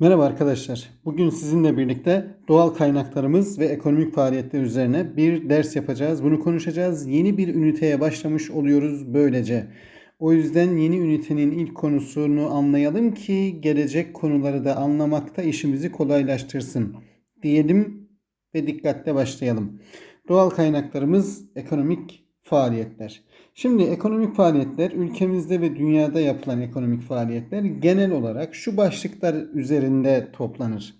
Merhaba arkadaşlar. Bugün sizinle birlikte doğal kaynaklarımız ve ekonomik faaliyetler üzerine bir ders yapacağız. Bunu konuşacağız. Yeni bir üniteye başlamış oluyoruz böylece. O yüzden yeni ünitenin ilk konusunu anlayalım ki gelecek konuları da anlamakta işimizi kolaylaştırsın. Diyelim ve dikkatle başlayalım. Doğal kaynaklarımız ekonomik faaliyetler. Şimdi ekonomik faaliyetler ülkemizde ve dünyada yapılan ekonomik faaliyetler genel olarak şu başlıklar üzerinde toplanır.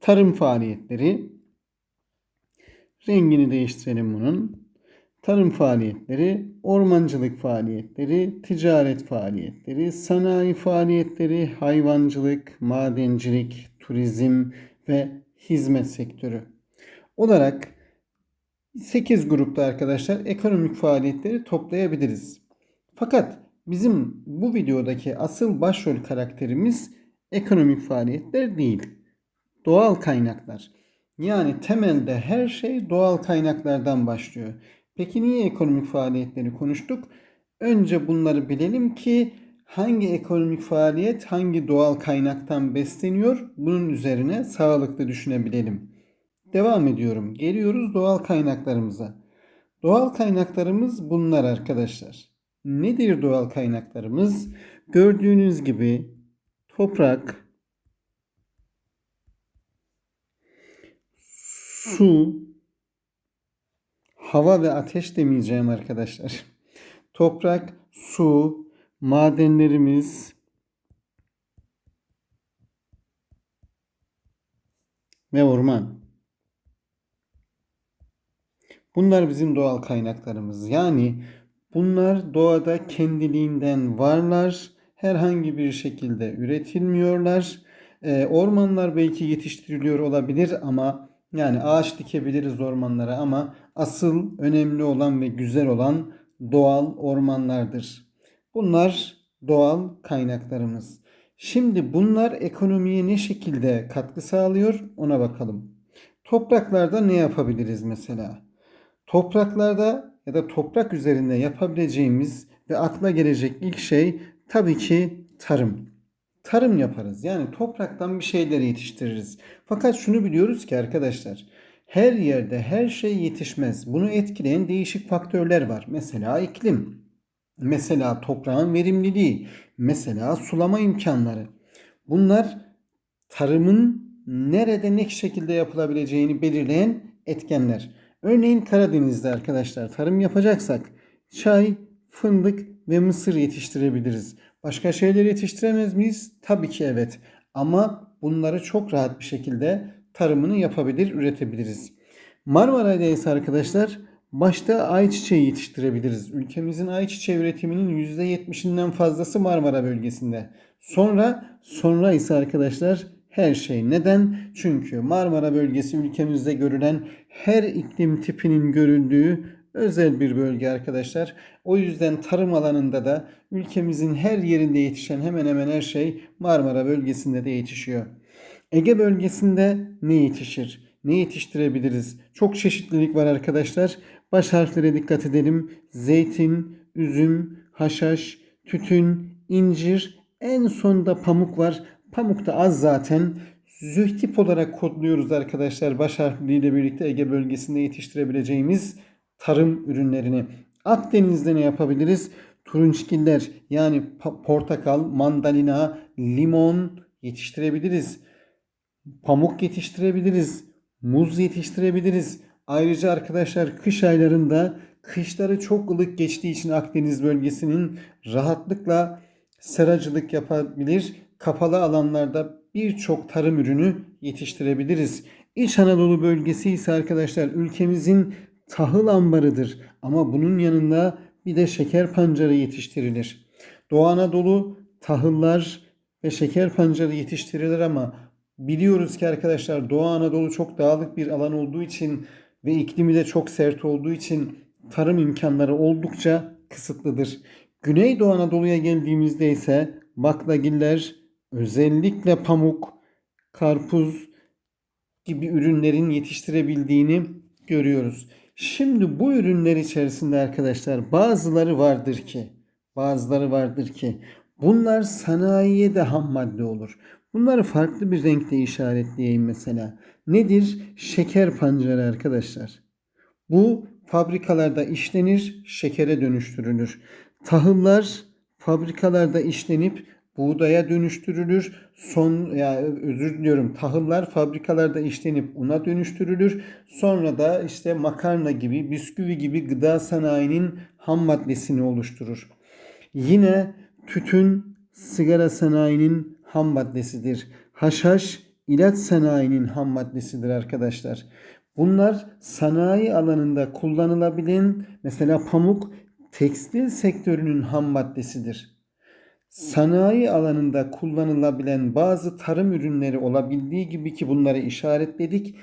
Tarım faaliyetleri, rengini değiştirelim bunun. Tarım faaliyetleri, ormancılık faaliyetleri, ticaret faaliyetleri, sanayi faaliyetleri, hayvancılık, madencilik, turizm ve hizmet sektörü olarak 8 grupta arkadaşlar ekonomik faaliyetleri toplayabiliriz. Fakat bizim bu videodaki asıl başrol karakterimiz ekonomik faaliyetler değil. Doğal kaynaklar. Yani temelde her şey doğal kaynaklardan başlıyor. Peki niye ekonomik faaliyetleri konuştuk? Önce bunları bilelim ki hangi ekonomik faaliyet hangi doğal kaynaktan besleniyor bunun üzerine sağlıklı düşünebilelim. Devam ediyorum. Geliyoruz doğal kaynaklarımıza. Doğal kaynaklarımız bunlar arkadaşlar. Nedir doğal kaynaklarımız? Gördüğünüz gibi toprak, su, hava ve ateş demeyeceğim arkadaşlar. Toprak, su, madenlerimiz ve orman. Bunlar bizim doğal kaynaklarımız. Yani bunlar doğada kendiliğinden varlar. Herhangi bir şekilde üretilmiyorlar. Ee, ormanlar belki yetiştiriliyor olabilir ama yani ağaç dikebiliriz ormanlara ama asıl önemli olan ve güzel olan doğal ormanlardır. Bunlar doğal kaynaklarımız. Şimdi bunlar ekonomiye ne şekilde katkı sağlıyor ona bakalım. Topraklarda ne yapabiliriz mesela? Topraklarda ya da toprak üzerinde yapabileceğimiz ve akla gelecek ilk şey tabii ki tarım. Tarım yaparız. Yani topraktan bir şeyleri yetiştiririz. Fakat şunu biliyoruz ki arkadaşlar, her yerde her şey yetişmez. Bunu etkileyen değişik faktörler var. Mesela iklim, mesela toprağın verimliliği, mesela sulama imkanları. Bunlar tarımın nerede ne şekilde yapılabileceğini belirleyen etkenler. Örneğin Karadeniz'de arkadaşlar tarım yapacaksak çay, fındık ve mısır yetiştirebiliriz. Başka şeyler yetiştiremez miyiz? Tabii ki evet. Ama bunları çok rahat bir şekilde tarımını yapabilir, üretebiliriz. Marmara'da ise arkadaşlar başta ayçiçeği yetiştirebiliriz. Ülkemizin ayçiçeği üretiminin %70'inden fazlası Marmara bölgesinde. Sonra sonra ise arkadaşlar her şey. Neden? Çünkü Marmara bölgesi ülkemizde görülen her iklim tipinin görüldüğü özel bir bölge arkadaşlar. O yüzden tarım alanında da ülkemizin her yerinde yetişen hemen hemen her şey Marmara bölgesinde de yetişiyor. Ege bölgesinde ne yetişir? Ne yetiştirebiliriz? Çok çeşitlilik var arkadaşlar. Baş harflere dikkat edelim. Zeytin, üzüm, haşhaş, tütün, incir, en sonda pamuk var. Pamuk da az zaten. Zühtip olarak kodluyoruz arkadaşlar. Baş harfliyle birlikte Ege bölgesinde yetiştirebileceğimiz tarım ürünlerini. Akdeniz'de ne yapabiliriz? Turunçgiller yani portakal, mandalina, limon yetiştirebiliriz. Pamuk yetiştirebiliriz. Muz yetiştirebiliriz. Ayrıca arkadaşlar kış aylarında kışları çok ılık geçtiği için Akdeniz bölgesinin rahatlıkla seracılık yapabilir. Kapalı alanlarda birçok tarım ürünü yetiştirebiliriz. İç Anadolu bölgesi ise arkadaşlar ülkemizin tahıl ambarıdır. Ama bunun yanında bir de şeker pancarı yetiştirilir. Doğu Anadolu tahıllar ve şeker pancarı yetiştirilir ama biliyoruz ki arkadaşlar Doğu Anadolu çok dağlık bir alan olduğu için ve iklimi de çok sert olduğu için tarım imkanları oldukça kısıtlıdır. Güneydoğu Anadolu'ya geldiğimizde ise baklagiller, özellikle pamuk, karpuz gibi ürünlerin yetiştirebildiğini görüyoruz. Şimdi bu ürünler içerisinde arkadaşlar bazıları vardır ki, bazıları vardır ki Bunlar sanayiye de ham madde olur. Bunları farklı bir renkte işaretleyeyim mesela. Nedir? Şeker pancarı arkadaşlar. Bu fabrikalarda işlenir, şekere dönüştürülür. Tahıllar fabrikalarda işlenip buğdaya dönüştürülür. Son ya yani özür diliyorum. Tahıllar fabrikalarda işlenip una dönüştürülür. Sonra da işte makarna gibi, bisküvi gibi gıda sanayinin ham maddesini oluşturur. Yine tütün sigara sanayinin ham maddesidir. Haşhaş ilaç sanayinin ham maddesidir arkadaşlar. Bunlar sanayi alanında kullanılabilen mesela pamuk tekstil sektörünün ham maddesidir. Sanayi alanında kullanılabilen bazı tarım ürünleri olabildiği gibi ki bunları işaretledik.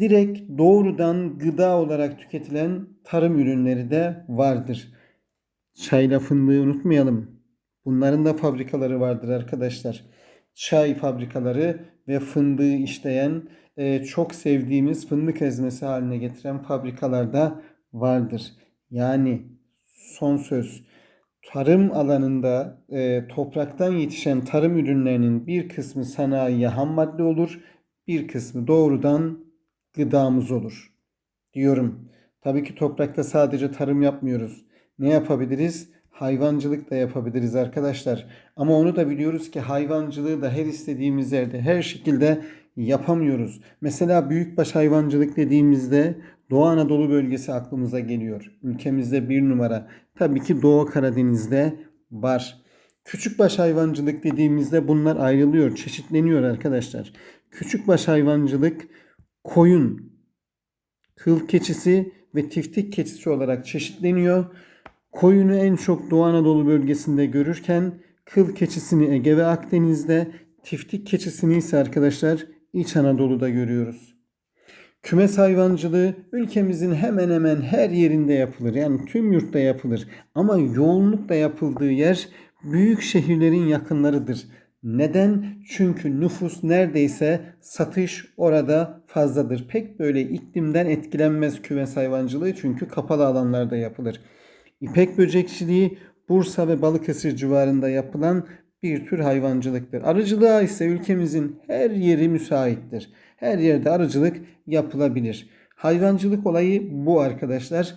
Direkt doğrudan gıda olarak tüketilen tarım ürünleri de vardır. Çayla fındığı unutmayalım. Bunların da fabrikaları vardır arkadaşlar. Çay fabrikaları ve fındığı işleyen e, çok sevdiğimiz fındık ezmesi haline getiren fabrikalarda vardır. Yani son söz tarım alanında e, topraktan yetişen tarım ürünlerinin bir kısmı sanayiye ham madde olur, bir kısmı doğrudan gıdamız olur diyorum. Tabii ki toprakta sadece tarım yapmıyoruz. Ne yapabiliriz? Hayvancılık da yapabiliriz arkadaşlar. Ama onu da biliyoruz ki hayvancılığı da her istediğimiz yerde her şekilde yapamıyoruz. Mesela büyükbaş hayvancılık dediğimizde Doğu Anadolu bölgesi aklımıza geliyor. Ülkemizde bir numara. Tabii ki Doğu Karadeniz'de var. Küçükbaş hayvancılık dediğimizde bunlar ayrılıyor, çeşitleniyor arkadaşlar. Küçükbaş hayvancılık koyun, kıl keçisi ve tiftik keçisi olarak çeşitleniyor. Koyunu en çok Doğu Anadolu bölgesinde görürken kıl keçisini Ege ve Akdeniz'de, tiftik keçisini ise arkadaşlar İç Anadolu'da görüyoruz. Kümes hayvancılığı ülkemizin hemen hemen her yerinde yapılır. Yani tüm yurtta yapılır. Ama yoğunlukla yapıldığı yer büyük şehirlerin yakınlarıdır. Neden? Çünkü nüfus neredeyse satış orada fazladır. Pek böyle iklimden etkilenmez kümes hayvancılığı çünkü kapalı alanlarda yapılır. İpek böcekçiliği Bursa ve Balıkesir civarında yapılan bir tür hayvancılıktır. Arıcılığa ise ülkemizin her yeri müsaittir. Her yerde arıcılık yapılabilir. Hayvancılık olayı bu arkadaşlar.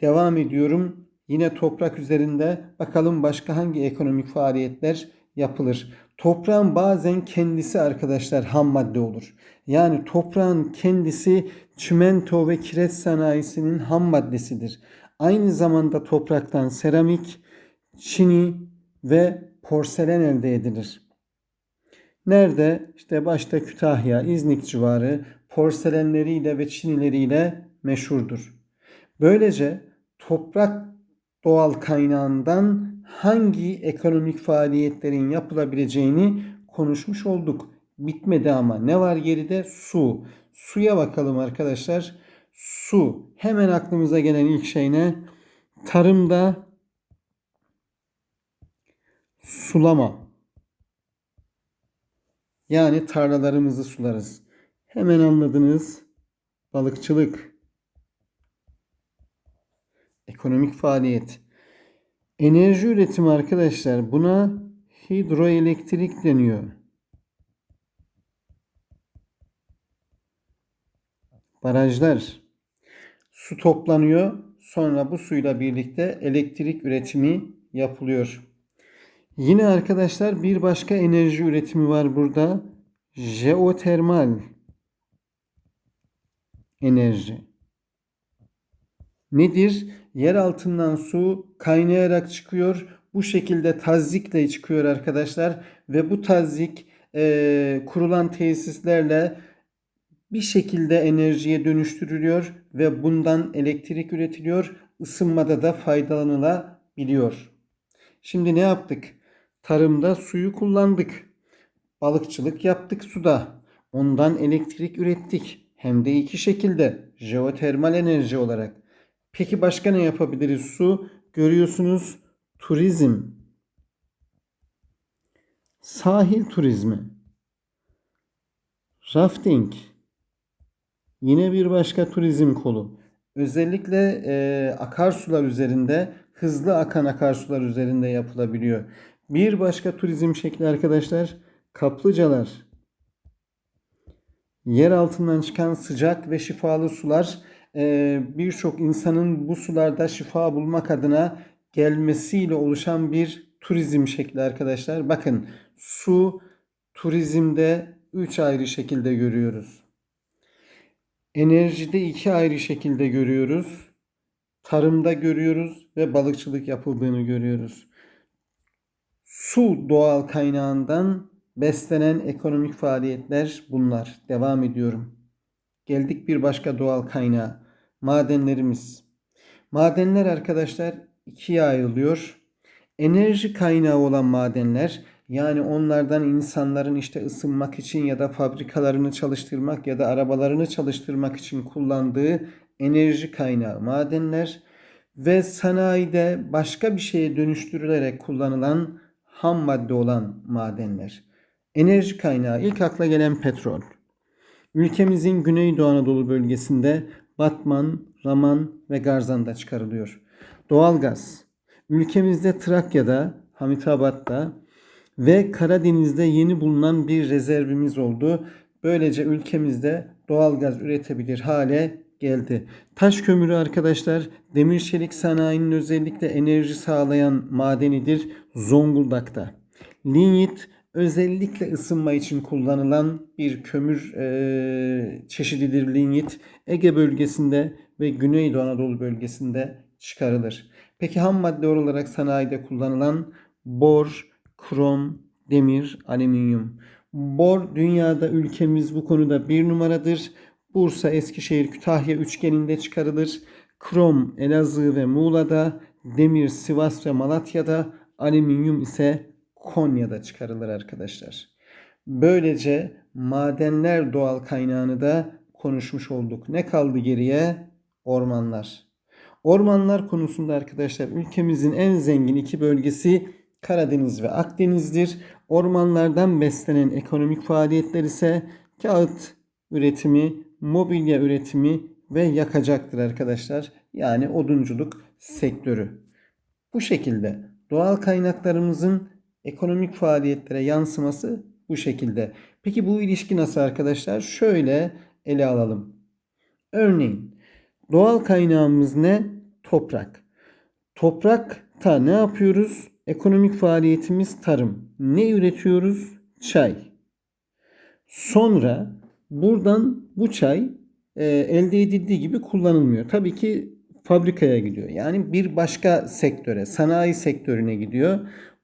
Devam ediyorum. Yine toprak üzerinde bakalım başka hangi ekonomik faaliyetler yapılır. Toprağın bazen kendisi arkadaşlar ham madde olur. Yani toprağın kendisi çimento ve kireç sanayisinin ham maddesidir. Aynı zamanda topraktan seramik, çini ve porselen elde edilir. Nerede? İşte başta Kütahya, İznik civarı porselenleriyle ve çinileriyle meşhurdur. Böylece toprak doğal kaynağından hangi ekonomik faaliyetlerin yapılabileceğini konuşmuş olduk. Bitmedi ama ne var geride? Su. Suya bakalım arkadaşlar. Su. Hemen aklımıza gelen ilk şey ne? Tarımda sulama. Yani tarlalarımızı sularız. Hemen anladınız. Balıkçılık. Ekonomik faaliyet. Enerji üretimi arkadaşlar buna hidroelektrik deniyor. Barajlar. Su toplanıyor. Sonra bu suyla birlikte elektrik üretimi yapılıyor. Yine arkadaşlar bir başka enerji üretimi var burada. Jeotermal enerji. Nedir? Yer altından su kaynayarak çıkıyor. Bu şekilde tazyikle çıkıyor arkadaşlar. Ve bu tazyik e, kurulan tesislerle bir şekilde enerjiye dönüştürülüyor ve bundan elektrik üretiliyor. Isınmada da faydalanılabiliyor. Şimdi ne yaptık? Tarımda suyu kullandık. Balıkçılık yaptık suda. Ondan elektrik ürettik. Hem de iki şekilde. Jeotermal enerji olarak. Peki başka ne yapabiliriz su? Görüyorsunuz turizm. Sahil turizmi. Rafting. Yine bir başka turizm kolu. Özellikle e, akarsular üzerinde hızlı akan akarsular üzerinde yapılabiliyor. Bir başka turizm şekli arkadaşlar kaplıcalar. Yer altından çıkan sıcak ve şifalı sular e, birçok insanın bu sularda şifa bulmak adına gelmesiyle oluşan bir turizm şekli arkadaşlar. Bakın su turizmde 3 ayrı şekilde görüyoruz. Enerjide iki ayrı şekilde görüyoruz. Tarımda görüyoruz ve balıkçılık yapıldığını görüyoruz. Su doğal kaynağından beslenen ekonomik faaliyetler bunlar. Devam ediyorum. Geldik bir başka doğal kaynağa. Madenlerimiz. Madenler arkadaşlar ikiye ayrılıyor. Enerji kaynağı olan madenler yani onlardan insanların işte ısınmak için ya da fabrikalarını çalıştırmak ya da arabalarını çalıştırmak için kullandığı enerji kaynağı madenler ve sanayide başka bir şeye dönüştürülerek kullanılan ham madde olan madenler. Enerji kaynağı ilk akla gelen petrol. Ülkemizin Güneydoğu Anadolu bölgesinde Batman, Raman ve Garzan'da çıkarılıyor. Doğalgaz. Ülkemizde Trakya'da, Hamitabat'ta ve Karadeniz'de yeni bulunan bir rezervimiz oldu. Böylece ülkemizde doğalgaz üretebilir hale geldi. Taş kömürü arkadaşlar demir çelik sanayinin özellikle enerji sağlayan madenidir Zonguldak'ta. Linyit özellikle ısınma için kullanılan bir kömür e, çeşididir linyit. Ege bölgesinde ve Güneydoğu Anadolu bölgesinde çıkarılır. Peki ham madde olarak sanayide kullanılan bor, krom, demir, alüminyum. Bor dünyada ülkemiz bu konuda bir numaradır. Bursa, Eskişehir, Kütahya üçgeninde çıkarılır. Krom Elazığ ve Muğla'da, demir Sivas ve Malatya'da, alüminyum ise Konya'da çıkarılır arkadaşlar. Böylece madenler doğal kaynağını da konuşmuş olduk. Ne kaldı geriye? Ormanlar. Ormanlar konusunda arkadaşlar ülkemizin en zengin iki bölgesi Karadeniz ve Akdeniz'dir. Ormanlardan beslenen ekonomik faaliyetler ise kağıt üretimi, mobilya üretimi ve yakacaktır arkadaşlar. Yani odunculuk sektörü. Bu şekilde doğal kaynaklarımızın ekonomik faaliyetlere yansıması bu şekilde. Peki bu ilişki nasıl arkadaşlar? Şöyle ele alalım. Örneğin doğal kaynağımız ne? Toprak. Toprakta ne yapıyoruz? Ekonomik faaliyetimiz tarım. Ne üretiyoruz? Çay. Sonra buradan bu çay e, elde edildiği gibi kullanılmıyor. Tabii ki fabrikaya gidiyor. Yani bir başka sektöre, sanayi sektörüne gidiyor.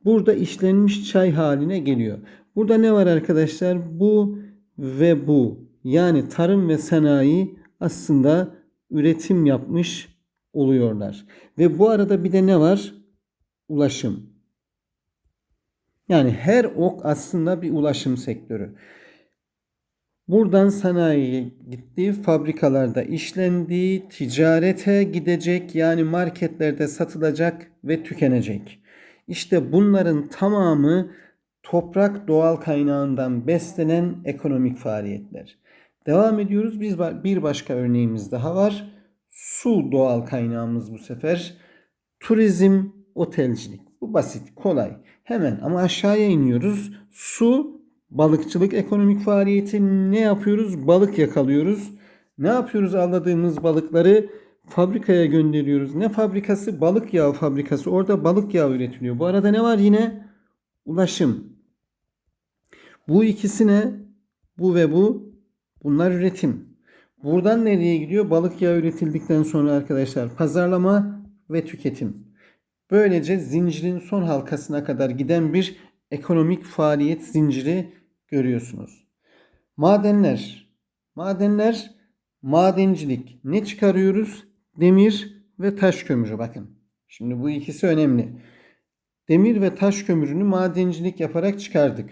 Burada işlenmiş çay haline geliyor. Burada ne var arkadaşlar? Bu ve bu. Yani tarım ve sanayi aslında üretim yapmış oluyorlar. Ve bu arada bir de ne var? Ulaşım. Yani her ok aslında bir ulaşım sektörü. Buradan sanayiye gitti, fabrikalarda işlendi, ticarete gidecek yani marketlerde satılacak ve tükenecek. İşte bunların tamamı toprak doğal kaynağından beslenen ekonomik faaliyetler. Devam ediyoruz. Biz bir başka örneğimiz daha var. Su doğal kaynağımız bu sefer. Turizm, otelcilik. Bu basit, kolay. Hemen ama aşağıya iniyoruz. Su, balıkçılık ekonomik faaliyeti. Ne yapıyoruz? Balık yakalıyoruz. Ne yapıyoruz avladığımız balıkları? fabrikaya gönderiyoruz. Ne fabrikası? Balık yağı fabrikası. Orada balık yağı üretiliyor. Bu arada ne var yine? Ulaşım. Bu ikisine bu ve bu bunlar üretim. Buradan nereye gidiyor? Balık yağı üretildikten sonra arkadaşlar pazarlama ve tüketim. Böylece zincirin son halkasına kadar giden bir ekonomik faaliyet zinciri görüyorsunuz. Madenler. Madenler madencilik. Ne çıkarıyoruz? demir ve taş kömürü bakın. Şimdi bu ikisi önemli. Demir ve taş kömürünü madencilik yaparak çıkardık.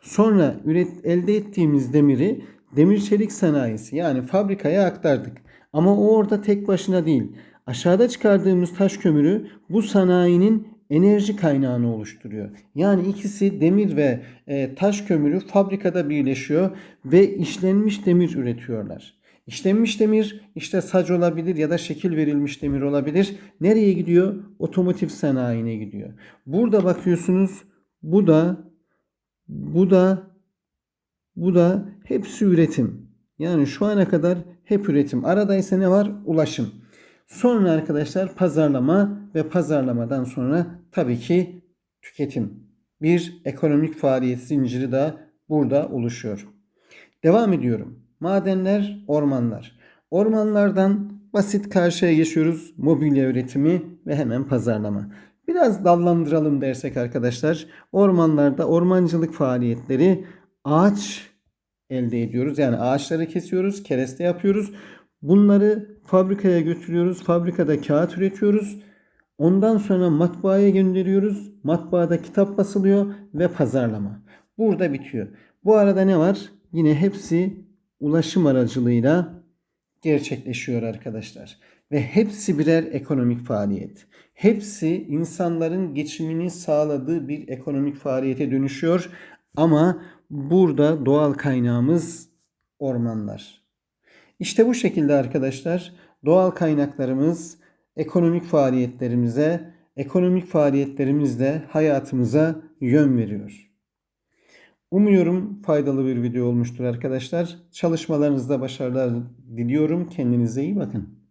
Sonra üret, elde ettiğimiz demiri demir çelik sanayisi yani fabrikaya aktardık. Ama o orada tek başına değil. Aşağıda çıkardığımız taş kömürü bu sanayinin enerji kaynağını oluşturuyor. Yani ikisi demir ve e, taş kömürü fabrikada birleşiyor ve işlenmiş demir üretiyorlar. İşlenmiş demir işte sac olabilir ya da şekil verilmiş demir olabilir. Nereye gidiyor? Otomotiv sanayine gidiyor. Burada bakıyorsunuz bu da bu da bu da hepsi üretim. Yani şu ana kadar hep üretim. Arada ise ne var? Ulaşım. Sonra arkadaşlar pazarlama ve pazarlamadan sonra tabii ki tüketim. Bir ekonomik faaliyet zinciri de burada oluşuyor. Devam ediyorum. Madenler, ormanlar. Ormanlardan basit karşıya geçiyoruz. Mobilya üretimi ve hemen pazarlama. Biraz dallandıralım dersek arkadaşlar. Ormanlarda ormancılık faaliyetleri ağaç elde ediyoruz. Yani ağaçları kesiyoruz, kereste yapıyoruz. Bunları fabrikaya götürüyoruz. Fabrikada kağıt üretiyoruz. Ondan sonra matbaaya gönderiyoruz. Matbaada kitap basılıyor ve pazarlama. Burada bitiyor. Bu arada ne var? Yine hepsi ulaşım aracılığıyla gerçekleşiyor arkadaşlar. Ve hepsi birer ekonomik faaliyet. Hepsi insanların geçimini sağladığı bir ekonomik faaliyete dönüşüyor. Ama burada doğal kaynağımız ormanlar. İşte bu şekilde arkadaşlar doğal kaynaklarımız ekonomik faaliyetlerimize, ekonomik faaliyetlerimizle hayatımıza yön veriyor. Umuyorum faydalı bir video olmuştur arkadaşlar. Çalışmalarınızda başarılar diliyorum. Kendinize iyi bakın.